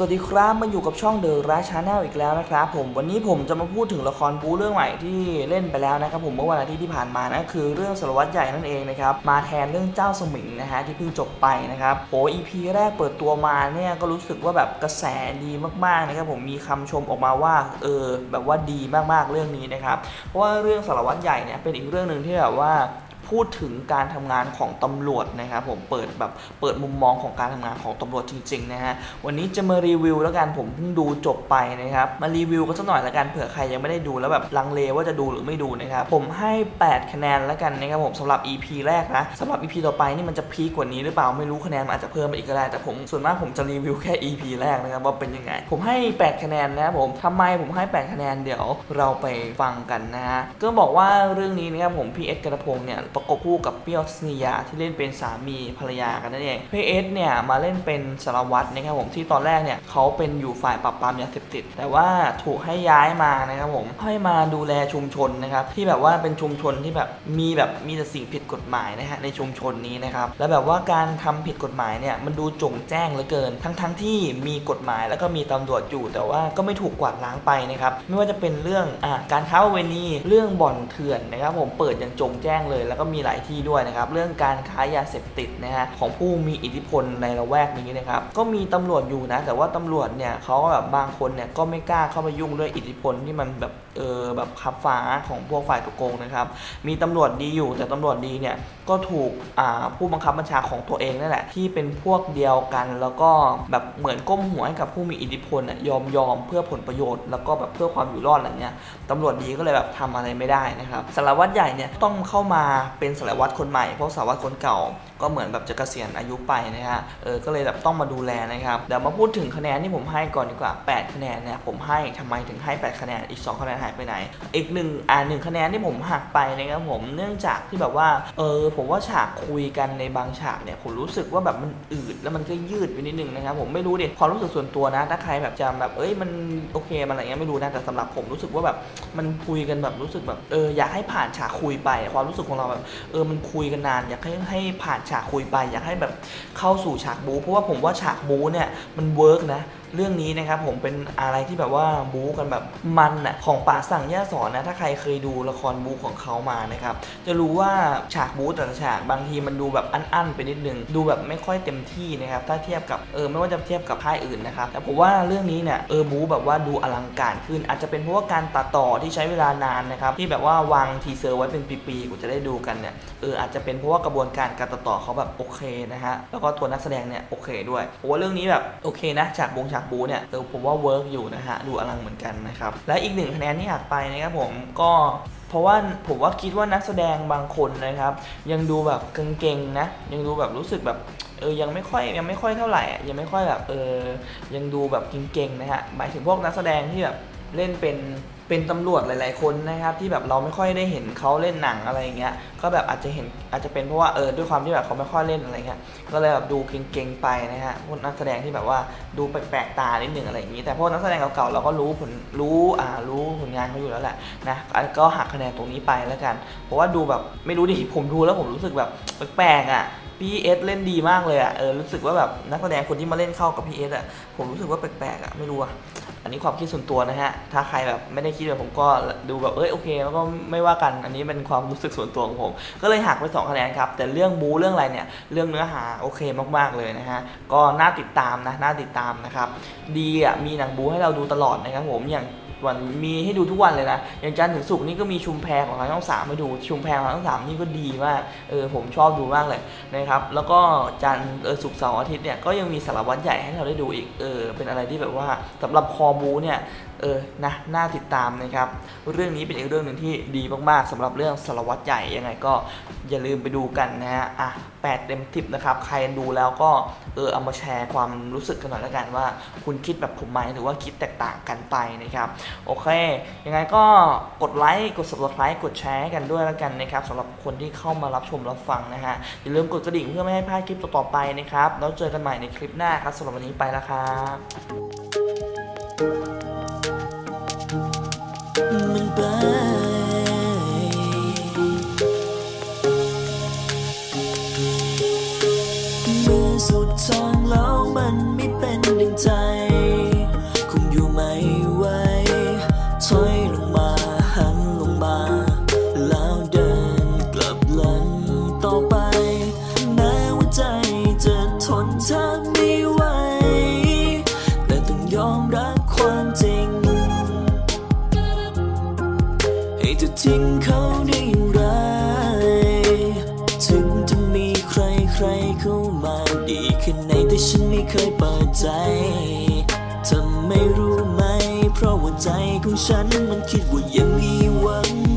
สวัสดีครับมาอยู่กับช่องเดอะราชาแนลอีกแล้วนะครับผมวันนี้ผมจะมาพูดถึงละครบู๊เรื่องใหม่ที่เล่นไปแล้วนะครับผมเมื่อวันอาทิตย์ที่ผ่านมานะคือเรื่องสารวัตรใหญ่นั่นเองนะครับมาแทนเรื่องเจ้าสมิงนะฮะที่เพิ่งจบไปนะครับโอ้อีพีแรกเปิดตัวมาเนี่ยก็รู้สึกว่าแบบกระแสดีมากๆนะครับผมมีคำชมออกมาว่าเออแบบว่าดีมากๆเรื่องนี้นะครับเพราะว่าเรื่องสารวัตรใหญ่เนี่ยเป็นอีกเรื่องหนึ่งที่แบบว่า พูดถึงการทำงานของตำรวจนะครับผมเปิดแบบเปิดมุมมองของการทำงานของตำรวจจริงๆนะฮะวันนี้จะมารีวิวแล้วกันผมเพิ่งดูจบไปนะครับมารีวิวกันสักหน่อยแล้วกันเผื่อใครยังไม่ได้ดูแล้วแบบลังเลว่าจะดูหรือไม่ดูนะครับผมให้ 8 คะแนนแล้วกันนะครับผมสำหรับ EP แรกนะสำหรับ EP ต่อไปนี่มันจะพีกว่านี้หรือเปล่าไม่รู้คะแนนมันอาจจะเพิ่มไปอีกก็ได้แต่ผมส่วนมากผมจะรีวิวแค่ EP แรกนะครับว่าเป็นยังไง ผมให้ 8 คะแนนนะครับผมทำไมผมให้ 8 คะแนนเดี๋ยวเราไปฟังกันนะฮะก็บอกว่าเรื่องนี้นะครับผมพี่เอสกระพงเนี่ยประกบคู่กับเปรี้ยวทัศนียาที่เล่นเป็นสามีภรรยากันนั่นเองพี่เอสเนี่ยมาเล่นเป็นสารวัตรนะครับผมที่ตอนแรกเนี่ยเขาเป็นอยู่ฝ่ายปราบปรามยาเสพติด แต่ว่าถูกให้ย้ายมานะครับผมให้มาดูแลชุมชนนะครับที่แบบว่าเป็นชุมชนที่แบบมีแบบมีแต่สิ่งผิดกฎหมายนะฮะในชุมชนนี้นะครับแล้วแบบว่าการทำผิดกฎหมายเนี่ยมันดูจงแจ้งเหลือเกิน ทั้งที่มีกฎหมายแล้วก็มีตำรวจอยู่ แต่ว่าก็ไม่ถูกกวาดล้างไปนะครับไม่ว่าจะเป็นเรื่องอ่าการค้าประเวณีเรื่องบ่อนเถื่อนนะครับผมเปิดอย่างจงแจ้งเลยแล้วก็มีหลายที่ด้วยนะครับ เรื่องการค้ายาเสพติดนะฮะของผู้มีอิทธิพลในละแวกนี้นะครับ ก็มีตำรวจอยู่นะ แต่ว่าตำรวจเนี่ยเขาก็แบบบางคนเนี่ยก็ไม่กล้าเข้ามายุ่งด้วยอิทธิพลที่มันแบบ เออแบบขับฟ้าของพวกฝ่ายตุกโกงนะครับ มีตำรวจดีอยู่แต่ตำรวจดีเนี่ยก็ถูกผู้บังคับบัญชาของตัวเองนั่นแหละที่เป็นพวกเดียวกัน แล้วก็แบบเหมือนก้มหัวให้กับผู้มีอิทธิพลยอมยอมเพื่อผลประโยชน์แล้วก็แบบเพื่อความอยู่รอดอะไรเงี้ยตำรวจดีก็เลยแบบทำอะไรไม่ได้นะครับสารวัตรใหญ่เนี่ยต้องเข้ามาเป็นสารวัตรคนใหม่เพราะสารวัตรคนเก่า ก็เหมือนแบบจะเกษียณอายุไปนะฮะเออก็เลยแบบต้องมาดูแลนะครับเดี๋ยวมาพูดถึงคะแนนที่ผมให้ก่อนดีกว่า 8 คะแนนเนี่ยผมให้ทำไมถึงให้ 8 คะแนนอีก 2 คะแนนหายไปไหน อีกหนึ่งอ่าหนึ่งคะแนนที่ผมหักไปนะครับผมเนื่องจากที่แบบว่าเออผมว่าฉากคุยกันในบางฉากเนี่ยผมรู้สึกว่าแบบมันอืดแล้วมันก็ยืดไปนิดนึงนะครับผมไม่รู้ดิความรู้สึกส่วนตัวนะถ้าใครแบบจะแบบเอ้ยมันโอเคมันอะไรเงี้ยไม่รู้นะแต่สำหรับผมรู้สึกว่าแบบมันคุยกันแบบรู้สึกแบบเอออยากให้ผ่านฉากคุยไป ความรู้สึกของเราแบบเออมันคุยกันนาน อยากให้ให้ผ่านฉากคุยไป อยากให้แบบเข้าสู่ฉากบู๊เพราะว่าผมว่าฉากบู๊เนี่ยมันเวิร์กนะ เรื่องนี้นะครับผมเป็นอะไรที่แบบว่าบู๊กันแบบมันอะของป่าสั่งย่าสอนนะถ้าใครเคยดูละครบู๊ของเขามานะครับจะรู้ว่าฉากบู๊แต่ละฉากบางทีมันดูแบบอั้นๆไปนิดนึงดูแบบไม่ค่อยเต็มที่นะครับถ้าเทียบกับเออไม่ว่าจะเทียบกับค่ายอื่นนะครับแต่ผมว่าเรื่องนี้เนี่ยเออบู๊แบบว่าดูอลังการขึ้น อาจจะเป็นเพราะว่าการตัดต่อที่ใช้เวลานานนะครับที่แบบว่าวางทีเซอร์ไว้เป็นปีๆกว่าจะได้ดูกันเนี่ยเอออาจจะเป็นเพราะว่ากระบวนการการตัดต่อเขาแบบโอเคนะฮะแล้วก็ตัวนักแสดงเนี่ยโอเคด้วยผมว่าเรื่องนี้แบบโอเคนะฉากบงฉากบู๊เนี่ยเออผมว่าเวิร์กอยู่นะฮะดูอลังเหมือนกันนะครับและอีกหนึ่งคะแนนที่อยากไปนะครับผมก็เพราะว่าผมว่าคิดว่านักแสดงบางคนนะครับ ยังดูแบบเก่งๆนะ ยังดูแบบรู้สึกแบบเออยังไม่ค่อยยังไม่ค่อยเท่าไหร่ยังไม่ค่อยแบบเออยังดูแบบเก่งๆนะฮะหมายถึงพวกนักแสดงที่แบบเล่นเป็น เป็นตำรวจหลาย ๆ คนนะครับที่แบบเราไม่ค่อยได้เห็นเขาเล่นหนังอะไรอย่างเงี้ยก็แบบอาจจะเห็นอาจจะเป็นเพราะว่าเออด้วยความที่แบบเขาไม่ค่อยเล่นอะไรเงี้ยก็เลยแบบดูเก่งๆไปนะฮะพวกนักแสดงที่แบบว่าดูแปลกๆตานิดหนึ่งอะไรอย่างงี้ แต่พวกนักแสดงเก่าๆเราก็รู้ผลรู้อ่ารู้ผลงานเขาอยู่แล้วแหละนะก็หักคะแนนตรงนี้ไปแล้วกัน เพราะว่าดูแบบไม่รู้ดิผมดูแล้วผมรู้สึกแบบแปลกๆอะพี่เอสเล่นดีมากเลยอะ เออ รู้สึกว่าแบบนักแสดงคนที่มาเล่นเข้ากับพี่เอสอะ ผมรู้สึกว่าแปลกๆอะ ไม่รู้อะ อันนี้ความคิดส่วนตัวนะฮะ ถ้าใครแบบไม่ได้คิดแบบผมก็ดูแบบเอ้ยโอเคแล้วก็ไม่ว่ากัน อันนี้เป็นความรู้สึกส่วนตัวของผม ก็เลยหักไป2คะแนนครับ แต่เรื่องบูเรื่องอะไรเนี่ย เรื่องเนื้อหาโอเคมากๆเลยนะฮะ ก็น่าติดตามนะ น่าติดตามนะครับ ดีอะ มีหนังบูให้เราดูตลอดนะครับผม อย่าง วันมีให้ดูทุกวันเลยนะอย่างจันทร์ถึงศุกร์นี่ก็มีชุมแพรของทางช่องสามมาดูชุมแพรของทางช่องสามนี่ก็ดีมากเออผมชอบดูมากเลยนะครับแล้วก็จันทร์เออศุกร์เสาร์อาทิตย์เนี่ยก็ยังมีสารวัตรใหญ่ให้เราได้ดูอีกเออเป็นอะไรที่แบบว่าสำหรับคอบูเนี่ย เออนะน่าติดตามนะครับ เรื่องนี้เป็นอีกเรื่องหนึ่งที่ดีมากๆสำหรับเรื่องสารวัตรใหญ่ยังไงก็อย่าลืมไปดูกันนะฮะอะแปดเต็มทิปนะครับ ใครดูแล้วก็เออเอามาแชร์ความรู้สึกกันหน่อยแล้วกันว่า คุณคิดแบบผมไหมหรือว่าคิดแตกต่างกันไปนะครับ โอเค ยังไงก็กดไลค์กด subscribe กดแชร์กันด้วยแล้วกันนะครับสำหรับคนที่เข้ามารับชมรับฟังนะฮะอย่าลืมกดกระดิ่งเพื่อไม่ให้พลาดคลิปต่อๆไปนะครับแล้วเจอกันใหม่ในคลิปหน้าครับสำหรับวันนี้ไปแล้วครับ มัน ดีแค่ไในแต่ฉันไม่เคยเปิดใจทำไม่รู้ไหม เพราะว่าใจของฉันมันคิดว่ายังมีหวัง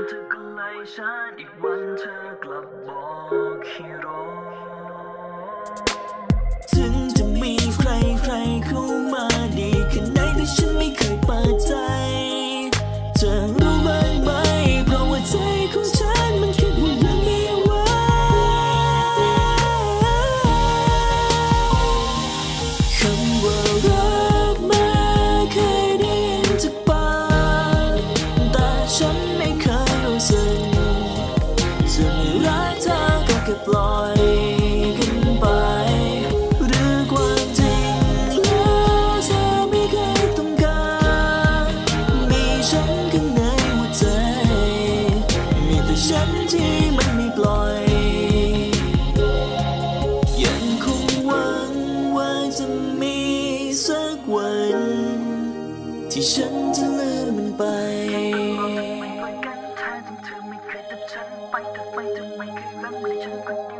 ันเธอก็ไล่ฉันอีกวันเธอกลับบอกให้รอถึงจะมีใครใครเข้ามาดี แต่ฉันที่มันไม่ปล่อย ยังคงหวังว่าจะมีสักวัน ที่ฉันจะลืมมันไปไปกันแท้ถึเธอไม่เคยจับฉันไปเธอไปเธอไม่เคยรักม่ได้ฉันคนเดียว